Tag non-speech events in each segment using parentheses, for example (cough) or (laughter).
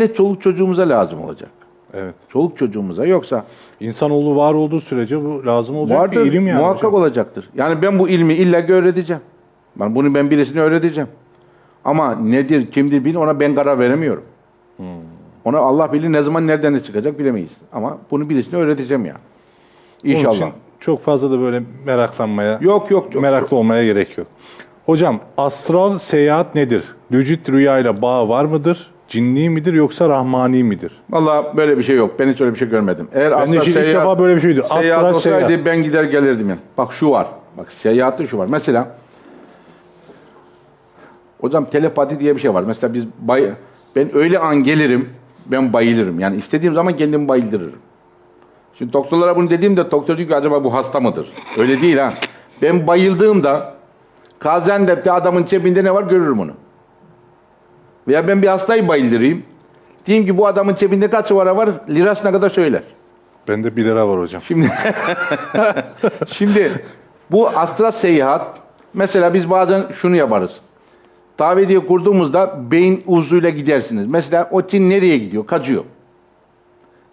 de çoluk çocuğumuza lazım olacak. Evet. Çoluk çocuğumuza yoksa İnsanoğlu var olduğu sürece bu lazım olacak vardır, bir ilim yani. muhakkak hocam. olacaktır. Yani ben bu ilmi illa öğreteceğim. Ben bunu ben birisine öğreteceğim. Ama nedir, kimdir bil ona ben karar veremiyorum. Hmm. Ona Allah bilir ne zaman nereden ne çıkacak bilemeyiz. Ama bunu birisine öğreteceğim yani. İnşallah. çok fazla da böyle meraklanmaya, Yok yok yok. meraklı olmaya gerek yok. Hocam astral seyahat nedir? Lucid rüyayla bağ var mıdır? Cinni midir yoksa rahmani midir? Valla böyle bir şey yok. Ben hiç öyle bir şey görmedim. Eğer Ben de asla ilk defa böyle bir şeydi. Seyahat Astral olsaydı seyahat. ben gider gelirdim yani. Bak şu var. Bak seyahatte şu var. Mesela hocam telepati diye bir şey var. Mesela biz bay ben öyle an gelirim ben bayılırım. Yani istediğim zaman kendimi bayıldırırım. Şimdi doktorlara bunu dediğimde doktor diyor ki acaba bu hasta mıdır? Öyle değil ha. Ben bayıldığımda Gaziantep'te adamın cebinde ne var görürüm onu. Veya ben bir hastayı bayıldırayım. Diyeyim ki bu adamın cebinde kaç para var? Lirasına kadar söyler. Bende 1 lira var hocam. Şimdi (laughs) şimdi bu astral seyahat mesela biz bazen şunu yaparız. Davetiye kurduğumuzda beyin uzuyla gidersiniz. Mesela o Çin nereye gidiyor? Kaçıyor.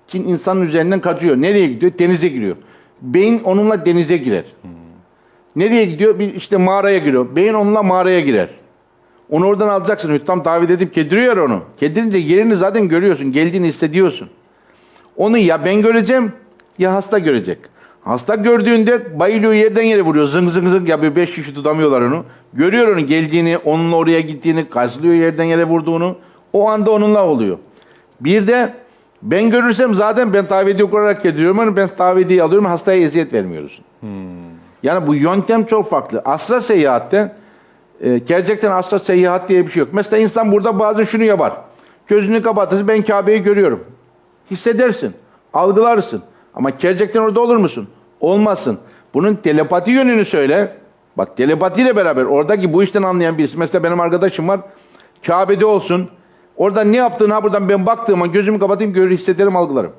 Çin insanın üzerinden kaçıyor. Nereye gidiyor? Denize giriyor. Beyin onunla denize girer. Nereye gidiyor? Bir işte mağaraya giriyor. Beyin onunla mağaraya girer. Onu oradan alacaksın. Hüttam davet edip kediriyor onu. Kedirince yerini zaten görüyorsun. Geldiğini hissediyorsun. Onu ya ben göreceğim ya hasta görecek. Hasta gördüğünde bayılıyor yerden yere vuruyor. Zıng zıng zıng yapıyor. Beş kişi tutamıyorlar onu. Görüyor onu geldiğini, onun oraya gittiğini, karşılıyor yerden yere vurduğunu. O anda onunla oluyor. Bir de ben görürsem zaten ben tavidi okurarak getiriyorum. Hani ben tavidiyi alıyorum hastaya eziyet vermiyoruz. Yani bu yöntem çok farklı. Asra seyahatte e, gerçekten asra seyahat diye bir şey yok. Mesela insan burada bazen şunu yapar. Gözünü kapatırsın ben Kabe'yi görüyorum. Hissedersin, algılarsın. Ama gerçekten orada olur musun? Olmazsın. Bunun telepati yönünü söyle. Bak telepatiyle beraber oradaki bu işten anlayan birisi. Mesela benim arkadaşım var. Kabe'de olsun. Orada ne yaptığını ha buradan ben baktığım an gözümü kapatayım görür hissederim algılarım.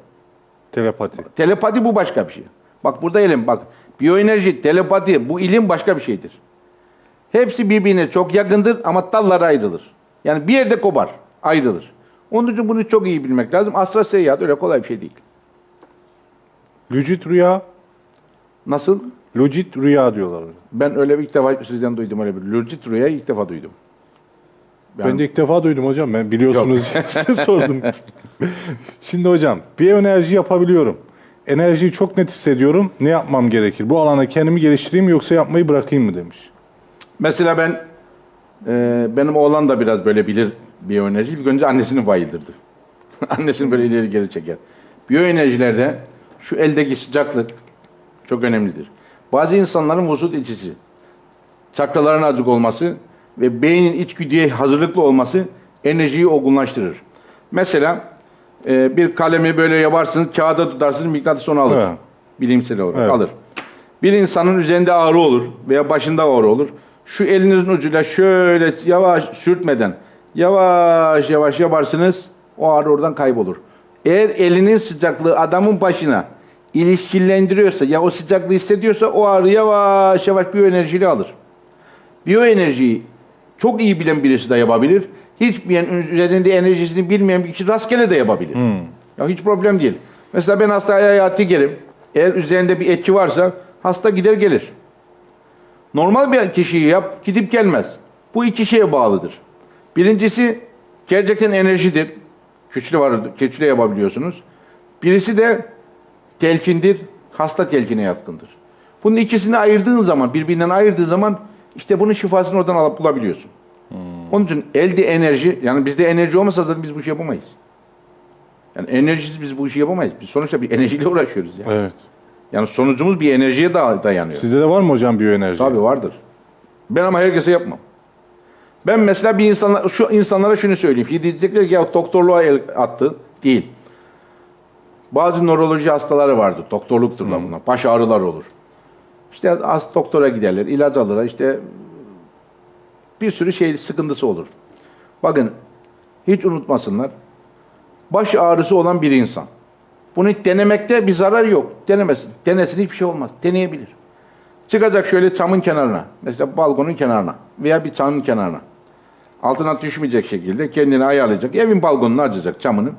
Telepati. Telepati bu başka bir şey. Bak burada ilim bak. Biyoenerji, telepati bu ilim başka bir şeydir. Hepsi birbirine çok yakındır ama dallara ayrılır. Yani bir yerde kopar, ayrılır. Onun için bunu çok iyi bilmek lazım. Asra seyahat öyle kolay bir şey değil. Lucid rüya, Nasıl? lucid rüya diyorlar. Ben öyle bir ilk defa sizden duydum öyle bir. Lucid rüyayı ilk defa duydum. Yani- Ben de ilk defa duydum hocam. Ben biliyorsunuz (laughs) size sordum. Şimdi hocam biyoenerji yapabiliyorum. Enerjiyi çok net hissediyorum. Ne yapmam gerekir? Bu alanda kendimi geliştireyim mi yoksa yapmayı bırakayım mı demiş. Mesela ben e, benim oğlan da biraz böyle bilir biyoenerji. İlk önce annesini bayıldırdı. (laughs) annesini böyle ileri geri çeker. Biyoenerjilerde şu eldeki sıcaklık çok önemlidir. Bazı insanların vücut içisi, çakraların acık olması ve beynin içgüdüye hazırlıklı olması enerjiyi olgunlaştırır. Mesela e, bir kalemi böyle yaparsınız, kağıda tutarsınız, mıknatıs onu alır. Evet. Bilimsel olarak Evet. alır. Bir insanın üzerinde ağrı olur veya başında ağrı olur. Şu elinizin ucuyla şöyle yavaş sürtmeden yavaş yavaş yaparsınız o ağrı oradan kaybolur. Eğer elinin sıcaklığı adamın başına ilişkilendiriyorsa ya o sıcaklığı hissediyorsa o ağrı yavaş yavaş biyoenerjiyle alır. Biyoenerjiyi çok iyi bilen birisi de yapabilir. Hiç bilen üzerinde enerjisini bilmeyen bir kişi rastgele de yapabilir. Ya hiç problem değil. Mesela ben hastaya hayatı gelim. Eğer üzerinde bir etki varsa hasta gider gelir. Normal bir kişiyi yap, gidip gelmez. Bu iki şeye bağlıdır. Birincisi gerçekten enerjidir. Güçlü var, güçlü yapabiliyorsunuz. Birisi de telkindir, hasta telkine yatkındır. Bunun ikisini ayırdığın zaman, birbirinden ayırdığın zaman işte bunun şifasını oradan alıp bulabiliyorsun. Onun için elde enerji, yani bizde enerji olmasa zaten biz bu işi yapamayız. Yani enerjisiz biz bu işi yapamayız. Biz sonuçta bir enerjiyle uğraşıyoruz. Yani, Evet. Yani sonucumuz bir enerjiye da dayanıyor. Sizde de var mı hocam biyoenerji? Tabii vardır. Ben ama herkese yapmam. Ben mesela bir insanlar, şu insanlara şunu söyleyeyim. Şimdi diyecekler ki ya doktorluğa el attı. Değil. Bazı nöroloji hastaları vardır. Doktorlukturlar bunlar. Baş ağrılar olur. İşte az doktora giderler, ilaç alırlar. İşte bir sürü şey sıkıntısı olur. Bakın hiç unutmasınlar. Baş ağrısı olan bir insan. Bunu denemekte bir zarar yok. Denemesin. Denesin hiçbir şey olmaz. Deneyebilir. Çıkacak şöyle çamın kenarına. Mesela balkonun kenarına veya bir çamın kenarına. Altına düşmeyecek şekilde kendini ayarlayacak. Evin balkonunu açacak camını.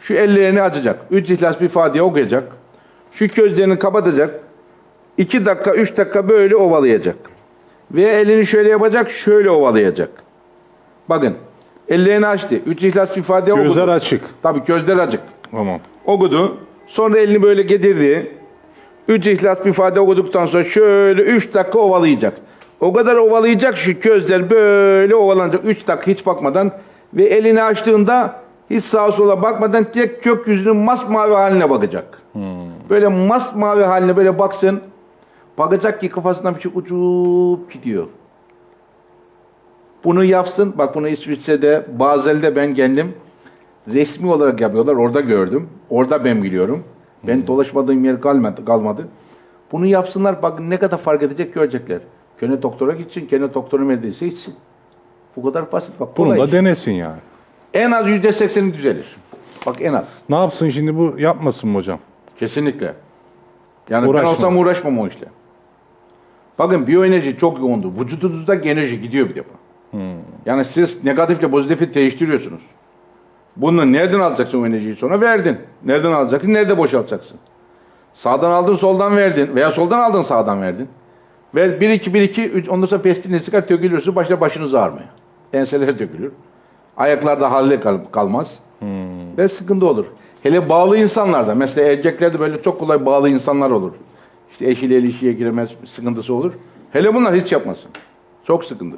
Şu ellerini açacak. Üç ihlas bir Fatiha okuyacak. Şu gözlerini kapatacak. 2 dakika, 3 dakika böyle ovalayacak. Ve elini şöyle yapacak, şöyle ovalayacak. Bakın, ellerini açtı. 3 ihlas bir Gözler okudu. açık. Tabii gözler açık. Tamam. Okudu. Sonra elini böyle getirdi. Üç ihlas bir Fatiha okuduktan sonra şöyle üç dakika ovalayacak. O kadar ovalayacak şu gözler böyle ovalanacak. Üç dakika hiç bakmadan ve elini açtığında hiç sağa sola bakmadan tek gökyüzünün masmavi haline bakacak. Böyle masmavi haline böyle baksın. Bakacak ki kafasından bir şey uçup gidiyor. Bunu yapsın. Bak bunu İsviçre'de, Bazel'de ben kendim resmi olarak yapıyorlar. Orada gördüm. Orada ben biliyorum. Ben dolaşmadığım yer kalmadı. kalmadı. Bunu yapsınlar. Bakın ne kadar fark edecek görecekler. Kene doktora gitsin. Kene doktoru neredeyse gitsin. Bu kadar basit. Bak Bunu da denesin yani. en az yüzde sekseni düzelir. Bak en az. Ne yapsın şimdi bu yapmasın mı hocam? Kesinlikle. Yani Uğraşma. ben olsam uğraşmam o işle. Bakın biyoenerji çok yoğundur. Vücudunuzdaki enerji gidiyor bir defa. Yani siz negatifle pozitifi değiştiriyorsunuz. Bunu nereden alacaksın o enerjiyi sonra? Verdin. Nereden alacaksın? Nerede boşaltacaksın? Sağdan aldın, soldan verdin. Veya soldan aldın, sağdan verdin. Ver 1 2 1 2 3 ondan sonra pestilini çıkar dökülürsün. Başta başınız ağrımaya. Enseler dökülür. Ayaklarda halle kal- kalmaz. Ve sıkıntı olur. Hele bağlı insanlarda, mesela erkeklerde böyle çok kolay bağlı insanlar olur. İşte eşiyle ilişkiye giremez, sıkıntısı olur. Hele bunlar hiç yapmasın. Çok sıkıntı.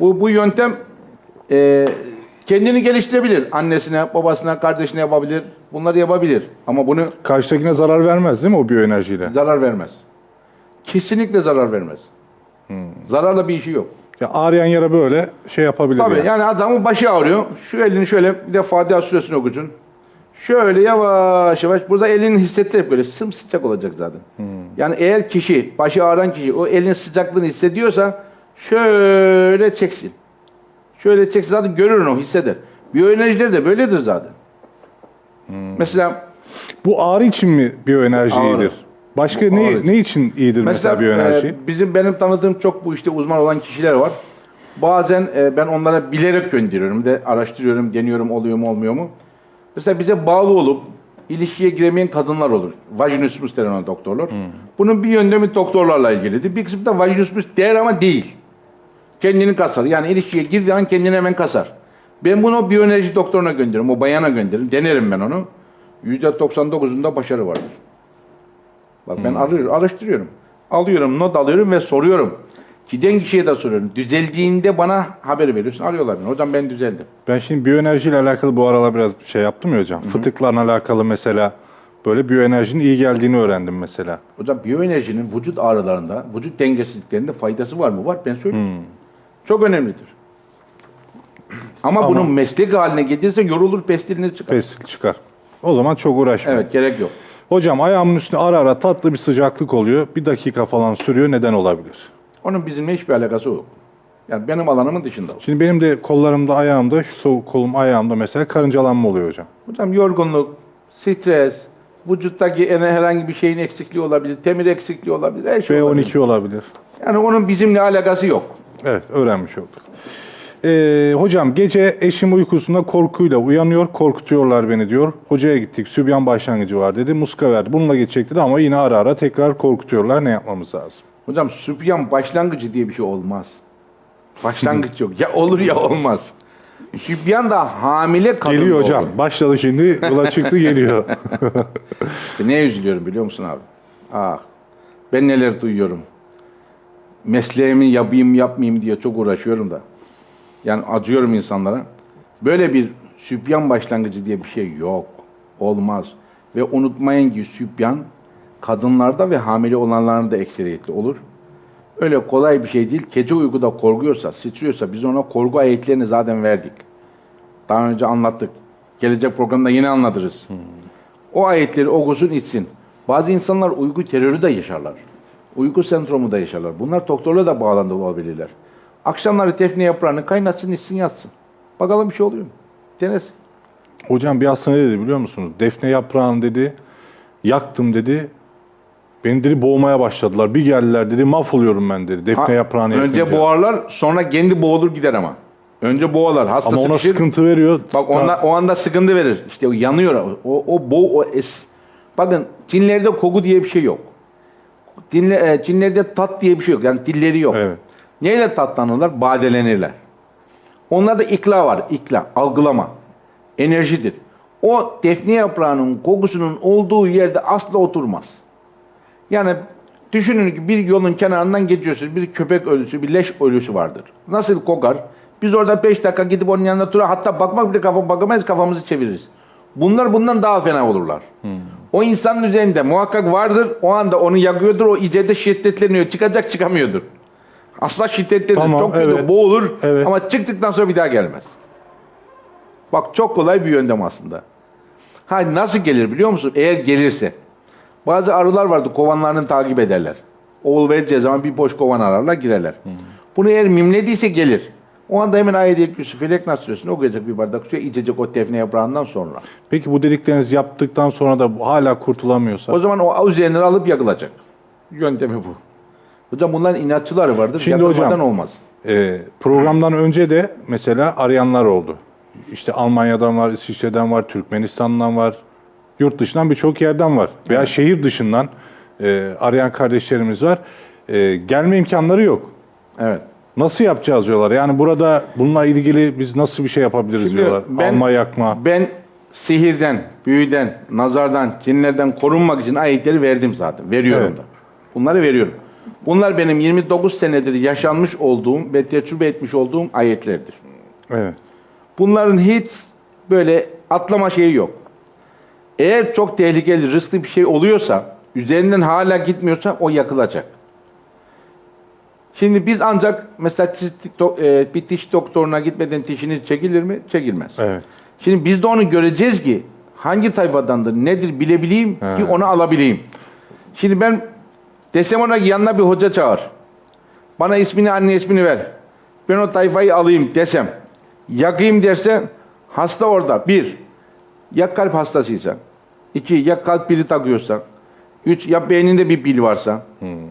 Bu, bu yöntem e, kendini geliştirebilir. Annesine, babasına, kardeşine yapabilir. Bunları yapabilir. Ama bunu Karşıdakine zarar vermez değil mi o biyoenerjiyle? zarar vermez. Kesinlikle zarar vermez. Zararla bir işi yok. Ya ağrıyan yere böyle şey yapabilir Tabii yani. yani adamın başı ağrıyor. Şu elini şöyle bir de Fatiha suresini okucun. Şöyle yavaş yavaş burada elini hissettirip böyle sımsıcak olacak zaten. Yani eğer kişi, başı ağrıyan kişi o elin sıcaklığını hissediyorsa şöyle çeksin. Şöyle çeksin zaten görür o hisseder. Biyoenerjiler de böyledir zaten. Mesela Bu ağrı için mi biyoenerji Ağrı. iyidir? Başka Bu ne, ağrı. ne için iyidir mesela, Mesela biyoenerji? e, bizim benim tanıdığım çok bu işte uzman olan kişiler var. Bazen e, ben onlara bilerek gönderiyorum de araştırıyorum, deniyorum oluyor mu olmuyor mu. Mesela bize bağlı olup ilişkiye giremeyen kadınlar olur. Vajinismus denen doktorlar. Bunun bir yöntemi doktorlarla ilgilidir. Bir kısmı da vajinismus der ama değil. Kendini kasar. Yani ilişkiye girdiği an kendini hemen kasar. Ben bunu biyoenerji doktoruna gönderirim. O bayana gönderirim. Denerim ben onu. %99'unda başarı vardır. Bak ben arıyorum, araştırıyorum. Alıyorum, not alıyorum ve soruyorum. Giden kişiye de soruyorum. Düzeldiğinde bana haber veriyorsun. Arıyorlar beni. Hocam ben düzeldim. Ben şimdi biyoenerji ile alakalı bu aralar biraz şey yaptım ya hocam. Fıtıklarla alakalı mesela böyle biyoenerjinin iyi geldiğini öğrendim mesela. Hocam biyoenerjinin vücut ağrılarında, vücut dengesizliklerinde faydası var mı? Var. Ben söyleyeyim. Çok önemlidir. Ama, Ama- bunun meslek haline getirirsen yorulur, pestilini çıkar. Pestil çıkar. O zaman çok uğraşma. Evet, gerek yok. Hocam ayağımın üstüne ara ara tatlı bir sıcaklık oluyor. Bir dakika falan sürüyor. Neden olabilir? Onun bizimle hiçbir alakası yok. Yani benim alanımın dışında. o. Şimdi benim de kollarımda, ayağımda, şu sol kolum ayağımda mesela karıncalanma oluyor hocam. Hocam yorgunluk, stres, vücuttaki en herhangi bir şeyin eksikliği olabilir, temir eksikliği olabilir, her şey olabilir. B12 olabilir. Yani onun bizimle alakası yok. Evet, öğrenmiş olduk. Ee, hocam gece eşim uykusunda korkuyla uyanıyor, korkutuyorlar beni diyor. Hocaya gittik, sübyan başlangıcı var dedi, muska verdi. Bununla geçecek dedi ama yine ara ara tekrar korkutuyorlar. Ne yapmamız lazım? Hocam sübyan başlangıcı diye bir şey olmaz. Başlangıç yok. Ya olur ya olmaz. Sübyan da hamile kadın geliyor doğurur. hocam. Başladı şimdi, yola çıktı geliyor. (laughs) İşte neye üzülüyorum biliyor musun abi? Ah, ben neler duyuyorum. Mesleğimi yapayım yapmayayım diye çok uğraşıyorum da. Yani acıyorum insanlara. Böyle bir sübyan başlangıcı diye bir şey yok. Olmaz. Ve unutmayın ki sübyan kadınlarda ve hamile olanlarda da ekseriyetli olur. Öyle kolay bir şey değil. Gece uykuda korkuyorsa, titriyorsa biz ona korku ayetlerini zaten verdik. Daha önce anlattık. Gelecek programda yine anlatırız. O ayetleri okusun içsin. Bazı insanlar uyku terörü de yaşarlar. Uyku sendromu da yaşarlar. Bunlar doktorla da bağlantılı olabilirler. Akşamları tefne yaprağını kaynatsın içsin yatsın. Bakalım bir şey oluyor mu? Denesin. hocam bir hasta ne dedi biliyor musunuz? Defne yaprağını dedi, yaktım dedi. Beni dedi boğmaya başladılar. Bir geldiler dedi mahvoluyorum ben dedi. Defne Ha, yaprağını Önce yakınca. boğarlar sonra kendi boğulur gider ama. Önce boğalar. Hasta Ama ona sıkışır. sıkıntı veriyor. Bak Ta- onda, o anda sıkıntı verir. İşte o yanıyor. O, o boğ, o es. Bakın Çinlerde koku diye bir şey yok. Çinle, e, Çinlerde tat diye bir şey yok. Yani dilleri yok. Evet. Neyle tatlanırlar? Badelenirler. Onlarda ikla var. ikla, algılama. Enerjidir. O defne yaprağının kokusunun olduğu yerde asla oturmaz. Yani düşünün ki bir yolun kenarından geçiyorsunuz. Bir köpek ölüsü, bir leş ölüsü vardır. Nasıl kokar? Biz orada 5 dakika gidip onun yanına tura hatta bakmak bile kafa bakamayız kafamızı çeviririz. Bunlar bundan daha fena olurlar. O insanın üzerinde muhakkak vardır. O anda onu yakıyordur. O icede şiddetleniyor. Çıkacak çıkamıyordur. Asla şiddetlidir. Tamam, çok kötü evet. boğulur Evet. ama çıktıktan sonra bir daha gelmez. Bak çok kolay bir yöntem aslında. Ha nasıl gelir biliyor musun? Eğer gelirse. Bazı arılar vardı kovanlarını takip ederler. Oğul vereceği zaman bir boş kovan ararlar girerler. Bunu eğer mimlediyse gelir. O anda hemen ayet-i kürsü felek nas suresini okuyacak bir bardak suya içecek o defne yaprağından sonra. Peki bu dediklerinizi yaptıktan sonra da hala kurtulamıyorsa? O zaman o üzerine alıp yakılacak. Yöntemi bu. Hocam bunların inatçıları vardır. Şimdi Yakılmadan hocam- olmaz. Ee, programdan önce de mesela arayanlar oldu. İşte Almanya'dan var, İsviçre'den var, Türkmenistan'dan var, yurt dışından birçok yerden var. Veya şehir dışından e, arayan kardeşlerimiz var. E, gelme imkanları yok. Evet. Nasıl yapacağız diyorlar. Yani burada bununla ilgili biz nasıl bir şey yapabiliriz Şimdi diyorlar. ben- Alma yakma. Ben sihirden, büyüden, nazardan, cinlerden korunmak için ayetleri verdim zaten. Veriyorum Evet. da. Bunları veriyorum. Bunlar benim 29 senedir yaşanmış olduğum ve tecrübe etmiş olduğum ayetlerdir. Evet. Bunların hiç böyle atlama şeyi yok. Eğer çok tehlikeli, riskli bir şey oluyorsa, üzerinden hala gitmiyorsa o yakılacak. Şimdi biz ancak mesela tiş- do- e, bir diş doktoruna gitmeden dişini çekilir mi? Çekilmez. Evet. Şimdi biz de onu göreceğiz ki hangi tayfadandır, nedir bilebileyim ki He. onu alabileyim. Şimdi ben desem ona ki yanına bir hoca çağır. Bana ismini, anne ismini ver. Ben o tayfayı alayım desem. Yakayım derse hasta orada. Bir, ya kalp hastasıysa. iki ya kalp pili takıyorsa. Üç, ya beyninde bir pil varsa.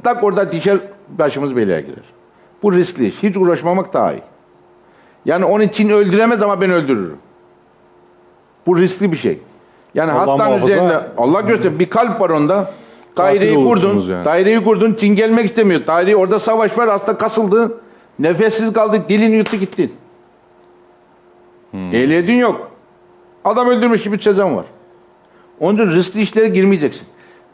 Tak orada dişer başımız belaya girer. Bu riskli iş. Hiç uğraşmamak daha iyi. Yani onun için öldüremez ama ben öldürürüm. Bu riskli bir şey. Yani Allah hastanın muhafaza- üzerinde Allah göstersin bir kalp var onda. Daireyi kurdun. yani. Daireyi kurdun. Çin gelmek istemiyor. Daire orada savaş var. Hasta kasıldı. Nefessiz kaldı. Dilini yuttu gitti. Hmm. Ehliyetin yok. Adam öldürmüş gibi cezan var. Onun için riskli işlere girmeyeceksin.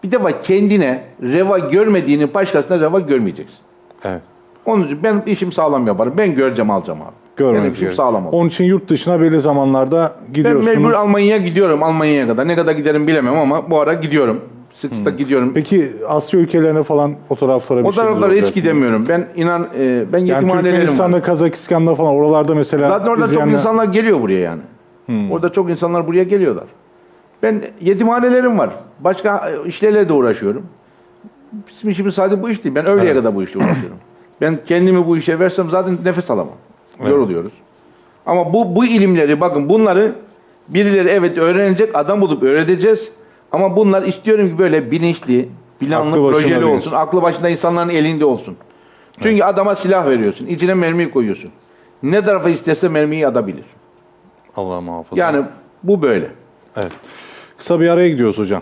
Bir defa kendine reva görmediğini başkasına reva görmeyeceksin. Evet. Onun için ben işim sağlam yaparım. Ben göreceğim alacağım abi. Görmeniz Benim işim sağlam olur. Onun için yurt dışına belli zamanlarda Ben gidiyorsunuz. mecbur Almanya'ya gidiyorum. Almanya'ya kadar. Ne kadar giderim bilemem ama bu ara gidiyorum. Sık sık gidiyorum. Peki Asya ülkelerine falan o taraflara bir o şey taraflara hiç olacak mı? gidemiyorum. Ben inan e, ben Yani yetimhanelerim var. Türkmenistan'da, Kazakistan'da falan oralarda mesela Zaten orada çok izleyenler- insanlar geliyor buraya yani. Orada çok insanlar buraya geliyorlar. Ben yetimhanelerim var. Başka e, işlerle de uğraşıyorum. Bizim işimiz sadece bu iş değil. Ben öğleye kadar bu işle uğraşıyorum. (clears throat) ben kendimi bu işe versem zaten nefes alamam. Yoruluyoruz. Ama bu bu ilimleri bakın bunları birileri evet öğrenecek adam bulup öğreteceğiz. Ama bunlar istiyorum ki böyle bilinçli, planlı, projeli olsun. Aklı başında insanların elinde olsun. Çünkü adama silah veriyorsun. içine mermiyi koyuyorsun. Ne tarafa isterse mermiyi atabilir. Allah muhafaza. Yani bu böyle. Evet. Kısa bir araya gidiyoruz hocam.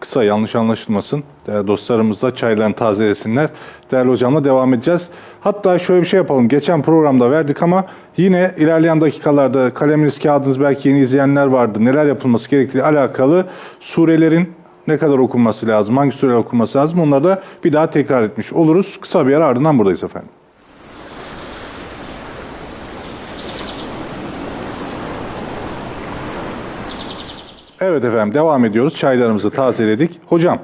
Kısa yanlış anlaşılmasın. Değerli dostlarımız da çaylarını tazelesinler. Değerli hocamla devam edeceğiz. Hatta şöyle bir şey yapalım. Geçen programda verdik ama yine ilerleyen dakikalarda kaleminiz, kağıdınız belki yeni izleyenler vardı. Neler yapılması gerektiği alakalı surelerin ne kadar okunması lazım, hangi sureler okunması lazım onları da bir daha tekrar etmiş oluruz. Kısa bir ara ardından buradayız efendim. Evet efendim devam ediyoruz. Çaylarımızı tazeledik. Hocam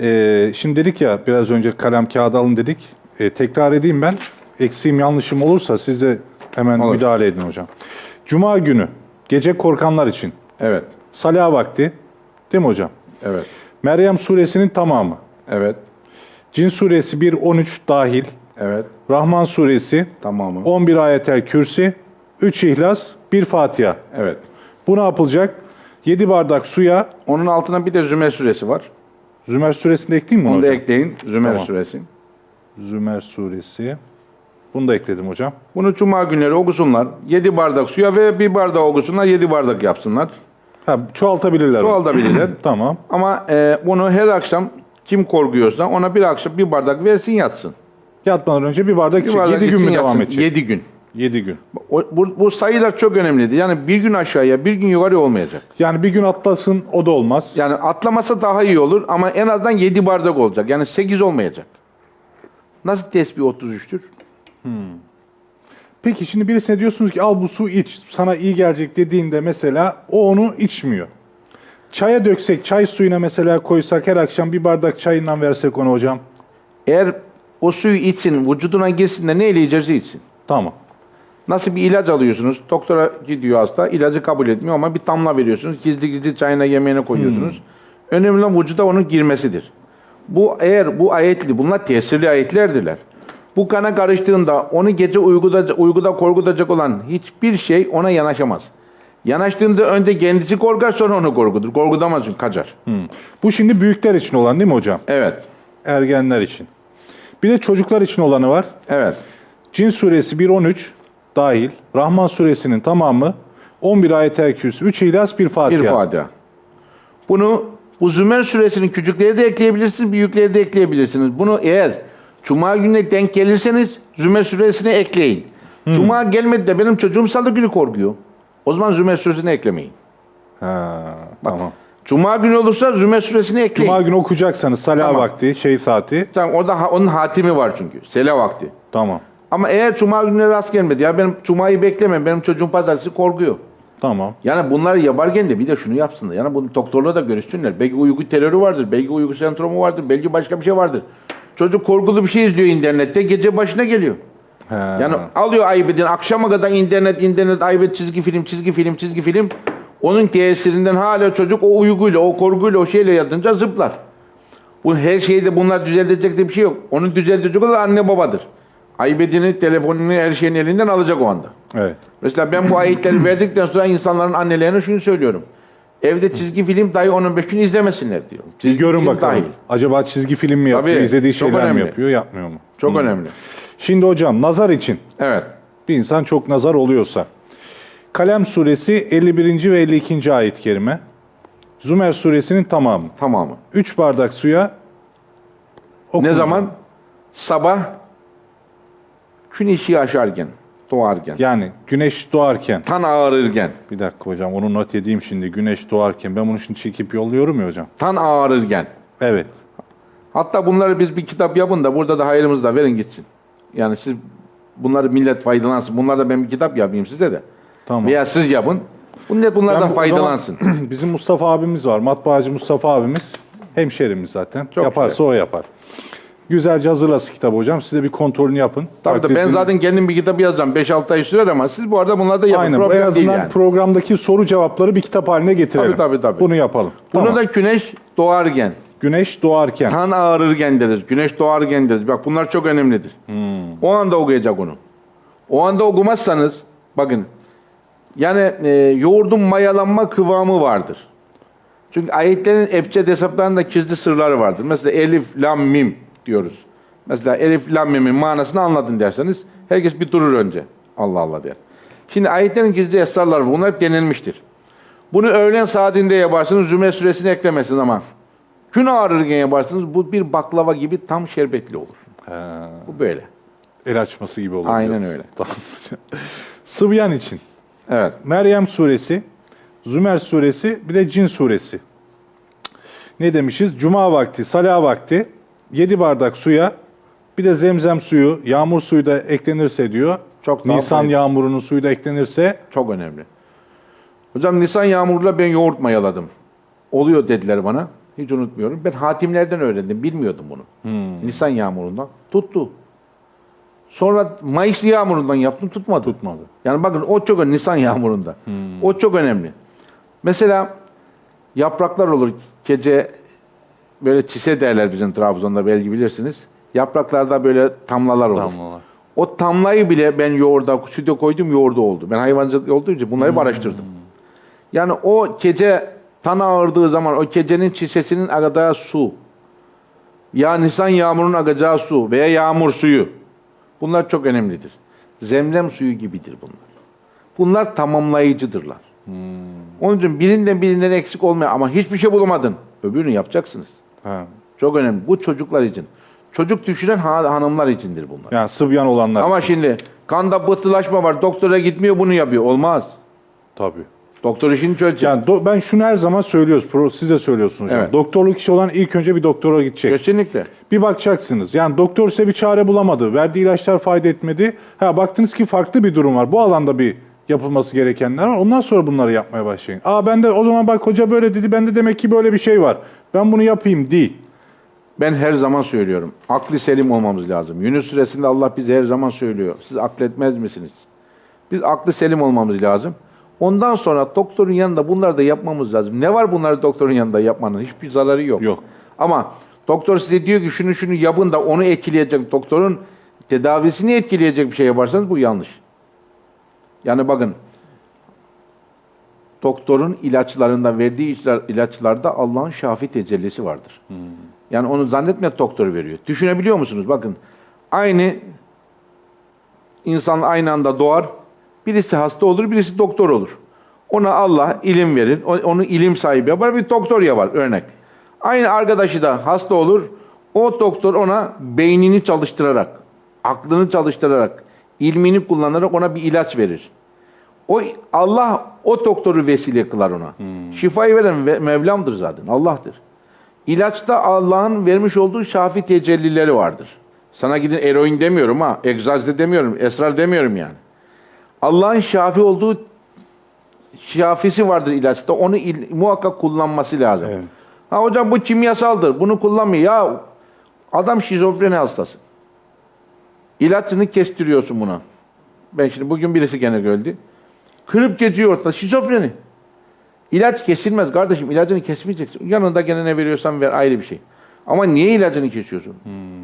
e, şimdi dedik ya biraz önce kalem kağıdı alın dedik. E, tekrar edeyim ben. Eksiğim yanlışım olursa siz de hemen Olur. müdahale edin hocam. Cuma günü gece korkanlar için Evet. salah vakti değil mi hocam? Evet. Meryem suresinin tamamı. Evet. Cin suresi 1-13 dahil. Evet. Rahman suresi Tamamı. 11 ayetel kürsi, 3 ihlas, 1 Fatiha. Evet. Bu ne yapılacak? 7 bardak suya Onun altına bir de Zümer suresi var. Zümer suresini de ekleyeyim mi Onu da hocam? ekleyin. Zümer Tamam. suresi. Zümer suresi. Bunu da ekledim hocam. Bunu cuma günleri okusunlar. 7 bardak suya ve bir bardak okusunlar. 7 bardak yapsınlar. Ha, çoğaltabilirler. onu. Çoğaltabilirler. (clears throat) Tamam. Ama e, bunu her akşam kim korkuyorsa ona bir akşam bir bardak versin yatsın. Yatmadan önce bir bardak Bir içecek. bardak 7 gün içsin, mü devam yatsın. edecek? 7 gün. 7 gün. O, bu, bu sayılar çok önemlidir. Yani bir gün aşağıya, bir gün yukarı olmayacak. Yani bir gün atlasın o da olmaz. Yani atlamasa daha iyi olur ama en azından 7 bardak olacak. Yani 8 olmayacak. Nasıl tesbih 33'tür? Peki şimdi birisine diyorsunuz ki al bu su iç. Sana iyi gelecek dediğinde mesela o onu içmiyor. Çaya döksek, çay suyuna mesela koysak her akşam bir bardak çayından versek ona hocam. Eğer o suyu içsin, vücuduna girsin de ne eleyecekse içsin. Tamam. Nasıl bir ilaç alıyorsunuz? Doktora gidiyor hasta, ilacı kabul etmiyor ama bir damla veriyorsunuz. Gizli gizli çayına yemeğine koyuyorsunuz. Önemli olan vücuda onun girmesidir. Bu eğer bu ayetli, bunlar tesirli ayetlerdirler. Bu kana karıştığında onu gece uyguda, uyguda korkutacak olan hiçbir şey ona yanaşamaz. Yanaştığında önce kendisi korkar sonra onu korkutur. Korkutamaz çünkü kaçar. Hmm. Bu şimdi büyükler için olan değil mi hocam? Evet, Ergenler için. Bir de çocuklar için olanı var. evet. Cin suresi 1-13 dahil. Rahman suresinin tamamı 11 ayet-el kürsü, 3 İhlas, 1 Fatiha. Bir Fatiha. Bunu bu Zümer suresinin küçükleri de ekleyebilirsiniz, büyükleri de ekleyebilirsiniz. Bunu eğer Cuma gününe denk gelirseniz Zümer suresine ekleyin. Cuma gelmedi de benim çocuğum salı günü korkuyor. O zaman Zümer suresini eklemeyin. Ha, tamam. Cuma günü olursa Zümer suresini ekleyin. Cuma günü okuyacaksanız salah Tamam. vakti, şey saati. Tamam, orada ha- onun hatimi var çünkü. Sela vakti. Tamam. Ama eğer Cuma gününe rast gelmedi, ya benim Cuma'yı beklemem, benim çocuğum pazartesi korkuyor. Tamam. Yani bunları yaparken de bir de şunu yapsınlar. Yani bunu doktorla da görüşsünler. Belki uyku terörü vardır, belki uyku sendromu vardır, belki başka bir şey vardır. Çocuk korkulu bir şey izliyor internette, gece başına geliyor. He. Yani alıyor Aybed'in akşama kadar internet, internet, Aybed çizgi film, çizgi film, çizgi film. Onun tesirinden hala çocuk o uykuyla, o korkuyla, o şeyle yatınca zıplar. Bu her şeyde bunlar düzeltecek de bir şey yok. Onu düzeltecek olan anne babadır. Aybed'ini, telefonunu, her şeyin elinden alacak o anda. Evet. Mesela ben bu ayetleri (clears throat) verdikten sonra insanların annelerine şunu söylüyorum. Evde çizgi film dahi 10-15 gün izlemesinler diyorum. Çizgi görün bakalım. dahil. Acaba çizgi film mi yapıyor, Tabii, izlediği çok şeyler mi önemli. yapıyor, yapmıyor mu? Çok önemli. Şimdi hocam nazar için Evet. bir insan çok nazar oluyorsa Kalem suresi 51. ve 52. ayet-i kerime. Zümer suresinin tamamı. Tamamı. 3 bardak suya Ne okunacak. zaman? Sabah gün ışığı aşarken, doğarken, Yani güneş doğarken. tan ağrırken, Bir dakika hocam onu not edeyim şimdi. Güneş doğarken. Ben bunu şimdi çekip yolluyorum ya hocam. tan ağrırken. Evet. Hatta bunları biz bir kitap yapın da burada da hayrımızda verin gitsin. Yani siz bunları millet faydalansın. Bunlar da ben bir kitap yapayım size de. Tamam. Veya siz yapın. Millet bunlardan Ben bu- faydalansın. zaman (clears throat) Bizim Mustafa abimiz var. Matbaacı Mustafa abimiz. Hemşerimiz zaten. Çok Yaparsa güzel. o yapar. Güzelce hazırlasın kitabı hocam. Siz de bir kontrolünü yapın. Tabii tabii ben zaten kendim bir kitap yazacağım. 5-6 ay sürer ama siz bu arada bunları da yapın. Aynen. Problem en azından değil yani. programdaki soru cevapları bir kitap haline getirelim. Tabii, tabii, tabii. Bunu yapalım. Bunu Tamam. da güneş doğarken, Güneş doğarken. tan ağrırken deriz. Güneş doğarken deriz. Bak bunlar çok önemlidir. Hmm. O anda okuyacak onu. O anda okumazsanız bakın yani e, yoğurdun mayalanma kıvamı vardır. Çünkü ayetlerin ebced hesaplarında gizli sırları vardır. Mesela elif, lam, mim diyoruz. Mesela elif, lam, mimin manasını anladın derseniz herkes bir durur önce. Allah Allah der. Şimdi ayetlerin gizli esrarları. Bunlar hep denilmiştir. Bunu öğlen saatinde yaparsınız, Zümer suresini eklemezsiniz ama gün ağrırken yaparsınız, bu bir baklava gibi tam şerbetli olur. Ha, Bu böyle. el açması gibi olur. Aynen diyorsun. öyle. Tamam. (laughs) Sıvyan için. Evet. Meryem suresi, Zümer suresi, bir de Cin suresi. Ne demişiz? Cuma vakti, salah vakti, 7 bardak suya, bir de zemzem suyu, yağmur suyu da eklenirse diyor. Çok daha Nisan faydalı. yağmurunun suyu da eklenirse Çok önemli. Hocam Nisan yağmuruyla ben yoğurt mayaladım. Oluyor dediler bana. Hiç unutmuyorum. Ben hatimlerden öğrendim. Bilmiyordum bunu. Nisan yağmurundan. Tuttu. Sonra Mayıs yağmurundan yaptım. Tutmadı. tutmadı. Yani bakın o çok önemli. Nisan yağmurunda. O çok önemli. Mesela yapraklar olur. Gece böyle çise derler bizim Trabzon'da belki bilirsiniz. Yapraklarda böyle tamlalar olur. Damlalar. O tamlayı bile ben yoğurda, sütü koydum yoğurdu oldu. Ben hayvancılık olduğu için bunları hep araştırdım. Yani o gece tan ağırdığı zaman o gecenin çisesinin akacağı su ya Nisan yağmurunun akacağı su veya yağmur suyu Bunlar çok önemlidir. Zemzem suyu gibidir bunlar. Bunlar tamamlayıcıdırlar. Onun için birinden birinden eksik olmuyor ama hiçbir şey bulamadın. Öbürünü yapacaksınız. Ha. Çok önemli. Bu çocuklar için. Çocuk düşüren ha- hanımlar içindir bunlar. Yani sıvyan olanlar. Ama şimdi kanda pıhtılaşma var. Doktora gitmiyor bunu yapıyor. Olmaz. Tabii. Doktor işini çözecek. Yani do- ben şunu her zaman söylüyoruz. pro- Siz de söylüyorsunuz. Evet. Doktorluk işi olan ilk önce bir doktora gidecek. Kesinlikle. Bir bakacaksınız. Yani doktor size bir çare bulamadı. Verdiği ilaçlar fayda etmedi. Ha baktınız ki farklı bir durum var. Bu alanda bir yapılması gerekenler var. Ondan sonra bunları yapmaya başlayın. Aa ben de o zaman bak hoca böyle dedi. Bende demek ki böyle bir şey var. Ben bunu yapayım değil. Ben her zaman söylüyorum. Aklı selim olmamız lazım. Yunus suresinde Allah bize her zaman söylüyor. Siz akletmez misiniz? Biz aklı selim olmamız lazım. Ondan sonra doktorun yanında bunları da yapmamız lazım. Ne var bunları doktorun yanında yapmanın? Hiçbir zararı yok. Yok. Ama doktor size diyor ki şunu şunu yapın da onu etkileyecek doktorun tedavisini etkileyecek bir şey yaparsanız bu yanlış. Yani bakın doktorun ilaçlarında verdiği ilaçlar, ilaçlarda Allah'ın şafi tecellisi vardır. Yani onu zannetme doktor veriyor. Düşünebiliyor musunuz? Bakın aynı insan aynı anda doğar. Birisi hasta olur, birisi doktor olur. Ona Allah ilim verir. Onu ilim sahibi yapar. Bir doktor yapar örnek. Aynı arkadaşı da hasta olur. O doktor ona beynini çalıştırarak, aklını çalıştırarak, ilmini kullanarak ona bir ilaç verir. O Allah o doktoru vesile kılar ona. Şifayı veren ve- Mevlam'dır zaten. Allah'tır. İlaçta Allah'ın vermiş olduğu şafi tecellileri vardır. Sana gidin eroin demiyorum ha, egzaz demiyorum, esrar demiyorum yani. Allah'ın şafi olduğu şafisi vardır ilaçta. Onu il- muhakkak kullanması lazım. Evet. Ha hocam bu kimyasaldır. Bunu kullanmıyor. Ya adam şizofreni hastası. İlaçını kestiriyorsun buna. Ben şimdi bugün birisi gene öldü. Kırıp geçiyor ortada. Şizofreni. İlaç kesilmez kardeşim. İlacını kesmeyeceksin. Yanında gene ne veriyorsan ver ayrı bir şey. Ama niye ilacını kesiyorsun?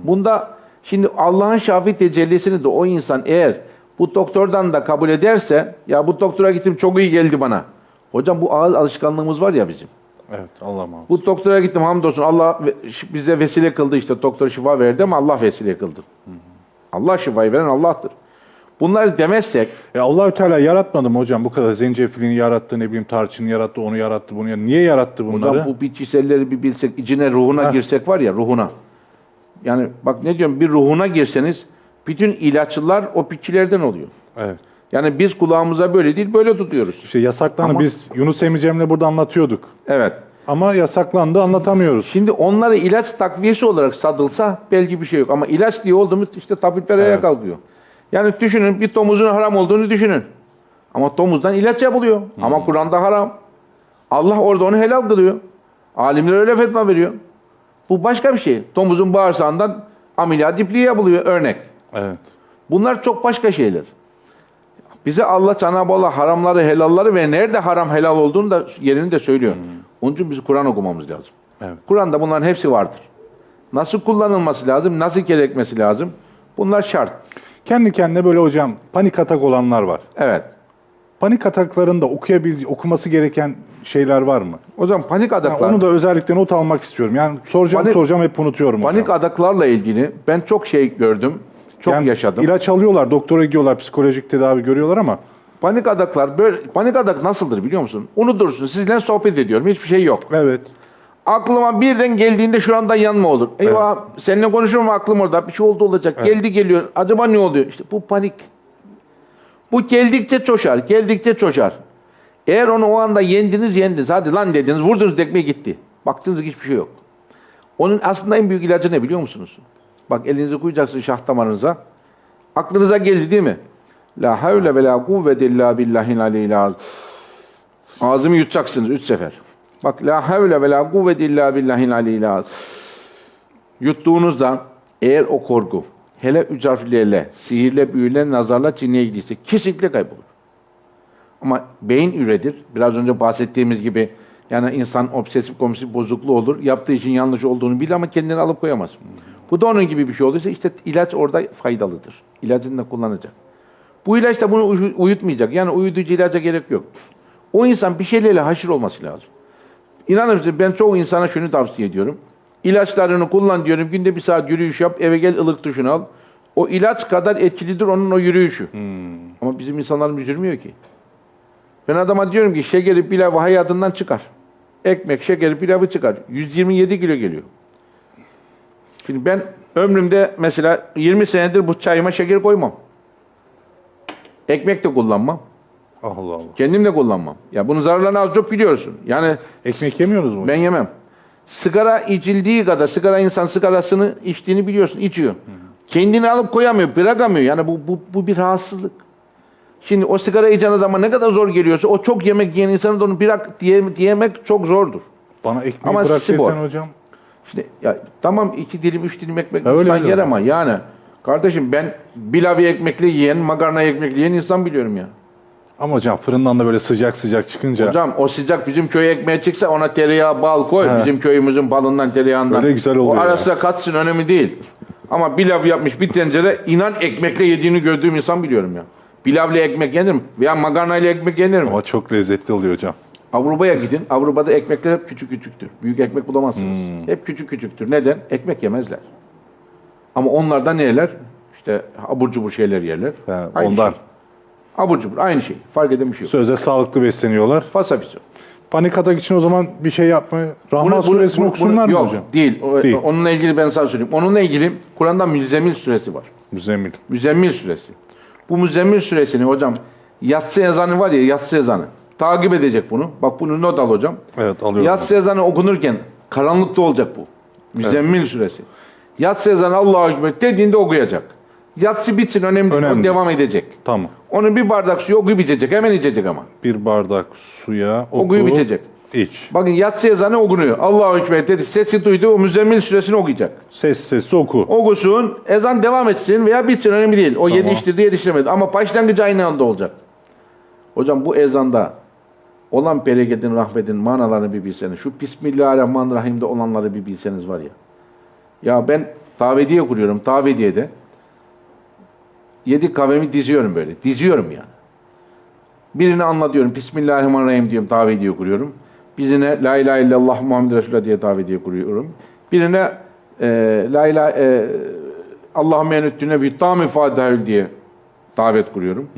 Bunda şimdi Allah'ın şafi tecellisini de o insan eğer bu doktordan da kabul ederse ya bu doktora gittim çok iyi geldi bana. Hocam bu ağız alışkanlığımız var ya bizim. Evet Allah muhafaza. Bu doktora gittim hamdolsun Allah bize vesile kıldı işte doktor şifa verdi ama Allah vesile kıldı. Allah şifayı veren Allah'tır. Bunları demezsek Ya Allahü Teala yaratmadı mı hocam bu kadar zencefilini yarattı, ne bileyim tarçını yarattı, onu yarattı, bunu yarattı. Niye yarattı bunları? hocam bu bitkiselleri bir bilsek içine ruhuna Heh. girsek var ya ruhuna. Yani bak ne diyorum bir ruhuna girseniz bütün ilaçlar o bitkilerden oluyor. Evet. Yani biz kulağımıza böyle değil böyle tutuyoruz. İşte yasaklandı. Ama- Biz Yunus Emre Cem'le burada anlatıyorduk. Evet. Ama yasaklandı anlatamıyoruz. Şimdi onları ilaç takviyesi olarak satılsa belki bir şey yok. Ama ilaç diye oldu mu işte tabipler ayağa Evet. kalkıyor. Yani düşünün bir domuzun haram olduğunu düşünün. Ama domuzdan ilaç yapılıyor. Ama Kur'an'da haram. Allah orada onu helal kılıyor. Alimler öyle fetva veriyor. Bu başka bir şey. Domuzun bağırsağından ameliyat ipliği yapılıyor örnek. Evet. Bunlar çok başka şeyler. Bize Allah Cenab-ı Allah haramları, helalları ve nerede haram helal olduğunu da yerini de söylüyor. Onun için biz Kur'an okumamız lazım. Evet. Kur'an'da bunların hepsi vardır. Nasıl kullanılması lazım, nasıl gerekmesi lazım? Bunlar şart. Kendi kendine böyle hocam panik atak olanlar var. Evet. Panik ataklarında okuyabil okuması gereken şeyler var mı? Zaman panik Yani adaklar, onu da özellikle not almak istiyorum. Yani soracağım Panik- soracağım hep unutuyorum panik hocam. adaklarla ilgili ben çok şey gördüm, çok Yani yaşadım. İlaç alıyorlar, doktora gidiyorlar, psikolojik tedavi görüyorlar ama Panik adaklar, böyle, panik adak nasıldır biliyor musun? Unutursun, sizinle sohbet ediyorum, hiçbir şey yok. evet. Aklıma birden geldiğinde şu anda yanma olur. Eyvah seninle konuşurum aklım orada. Bir şey oldu olacak. Geldi geliyor. Acaba ne oluyor? İşte bu panik. Bu geldikçe coşar. Geldikçe coşar. Eğer onu o anda yendiniz yendiniz. Hadi lan dediniz. Vurdunuz tekmeyi gitti. Baktınız hiçbir şey yok. Onun aslında en büyük ilacı ne biliyor musunuz? Bak elinizi koyacaksın şah damarınıza. Aklınıza geldi değil mi? La havle ve la kuvvete illa billahil aliyyil azim. Ağzımı yutacaksınız üç sefer. Bak la havle ve la kuvvete illa billahil aliyyil azim. Yuttuğunuzda eğer o korku hele üç harflerle, sihirle, büyüyle, nazarla, cinliye gittiyse kesinlikle kaybolur. Ama beyin üredir. Biraz önce bahsettiğimiz gibi yani insan obsesif kompulsif bozukluğu olur. Yaptığı işin yanlış olduğunu bilir ama kendini alıp koyamaz. Bu da onun gibi bir şey olduysa işte ilaç orada faydalıdır. İlacını da kullanacak. Bu ilaç da bunu uyu- uyutmayacak. Yani uyutucu ilaca gerek yok. O insan bir şeylerle haşır olması lazım. İnanır mısın ben çoğu insana şunu tavsiye ediyorum. İlaçlarını kullan diyorum. Günde bir saat yürüyüş yap. Eve gel ılık duşunu al. O ilaç kadar etkilidir onun o yürüyüşü. Hmm. Ama bizim insanlarımız yürümüyor ki. Ben adama diyorum ki şekeri pilavı hayatından çıkar. Ekmek, şekeri pilavı çıkar. 127 kilo geliyor. Şimdi ben ömrümde mesela 20 senedir bu çayıma şeker koymam. Ekmek de kullanmam. Allah Allah. Kendim de kullanmam. Ya bunun zararlarını az çok biliyorsun. Yani Ekmek yemiyoruz mu? ben yemem. Sigara içildiği kadar, sigara insan sigarasını içtiğini biliyorsun, içiyor. Kendini alıp koyamıyor, bırakamıyor. Yani bu, bu, bu bir rahatsızlık. Şimdi o sigara içen adama ne kadar zor geliyorsa o çok yemek yiyen insanı da onu bırak diye, diyemek çok zordur. Bana ekmeği Ama bırak spor. desen hocam. İşte ya tamam iki dilim, üç dilim ekmek Öyle insan öyle. yer ama yani kardeşim ben pilavı ekmekle yiyen, makarna ekmekle yiyen insan biliyorum ya. Ama hocam fırından da böyle sıcak sıcak çıkınca Hocam o sıcak bizim köy ekmeğe çıksa ona tereyağı, bal koy. He. Bizim köyümüzün balından, tereyağından. Öyle güzel oluyor O arasına katsın önemli değil. Ama pilav yapmış bir tencere inan ekmekle yediğini gördüğüm insan biliyorum ya. Pilavla ekmek yenir mi? Veya makarnayla ekmek yenir mi? ama çok lezzetli oluyor hocam. Avrupa'ya gidin. Avrupa'da ekmekler hep küçük küçüktür. Büyük ekmek bulamazsınız. Hmm. Hep küçük küçüktür. Neden? Ekmek yemezler. Ama onlardan ne yerler? İşte abur cubur şeyler yerler. He, Aynı ondan. Şey. Abur cubur aynı şey. Fark eden bir şey yok. Sözde sağlıklı besleniyorlar. Fasafiso. Panik atak için o zaman bir şey yapmayı. Rahman Bunu- bunu- suresini bunu- okusunlar mı yok, hocam? Değil. O- Değil. Onunla ilgili ben sana söyleyeyim. Onunla ilgili Kur'an'da Müzzemmil suresi var. Müzemmil. Müzzemmil suresi. Bu Müzzemmil suresini hocam yatsı ezanı var ya yatsı ezanı. Takip edecek bunu. Bak bunu not al hocam. Evet alıyorum. Yatsı ezanı okunurken karanlıkta olacak bu. Müzzemmil suresi. Yatsı ezanı Allahu Ekber dediğinde okuyacak. Yatsı bitsin önemli, değil, Önemli. o devam edecek. Tamam. Onu bir bardak suya okuyup içecek. Hemen içecek ama. Bir bardak suya oku. Okuyup içecek. İç. Bakın yatsı ezanı okunuyor. Allahu Ekber dedi. Sesi duydu. O Müzzemmil suresini okuyacak. Ses sesli oku. Okusun, ezan devam etsin veya bitsin önemli değil. O Tamam. yetiştirdi yetiştirmedi ama başlangıcı aynı anda olacak. Hocam bu ezanda olan bereketin, rahmetin manalarını bir bilseniz, şu Bismillahirrahmanirrahim'de olanları bir bilseniz var ya. Ya ben tavediye kuruyorum, tavediyede yedi kavemi diziyorum böyle, diziyorum yani. Birini anlatıyorum, Bismillahirrahmanirrahim diyorum, tavediye kuruyorum. Birine La ilahe illallah Muhammed Resulullah diye tavediye kuruyorum. Birine e, La ilahe e, Allahümme enüttüne bir tam ifadehül diye davet kuruyorum.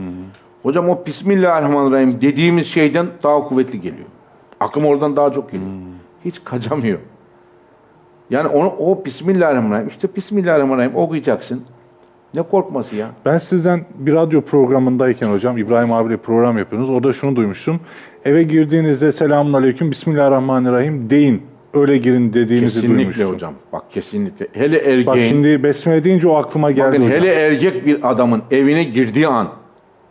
Hocam o Bismillahirrahmanirrahim dediğimiz şeyden daha kuvvetli geliyor. Akım oradan daha çok geliyor. Hiç kaçamıyor. Yani onu, o Bismillahirrahmanirrahim, işte Bismillahirrahmanirrahim okuyacaksın. Ne korkması ya? Ben sizden bir radyo programındayken hocam İbrahim abiyle program yapıyorsunuz. Orada şunu duymuştum. Eve girdiğinizde selamun aleyküm bismillahirrahmanirrahim deyin. Öyle girin dediğinizi Kesinlikle duymuştum. hocam. Bak kesinlikle. Hele erkeğin, Bak şimdi besmele deyince o aklıma geldi bakın hocam. hele erkek bir adamın evine girdiği an,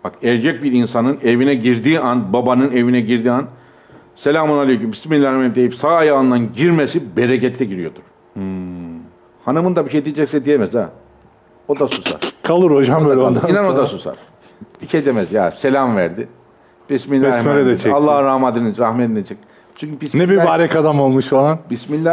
bak erkek bir insanın evine girdiği an, babanın evine girdiği an, selamun aleyküm, bismillahirrahmanirrahim deyip sağ ayağından girmesi bereketli giriyordur. Hmm. Hanımın da bir şey diyecekse diyemez ha. O da susar. Kalır hocam böyle ondan İnan o sonra. da susar. Bir şey demez ya. Selam verdi. Besmele de Bismillahirrahmanirrahim. çekti. Allah rahmetini, rahmetini çek. Çünkü Ne Bismillah, mübarek adam olmuş falan. Bismillah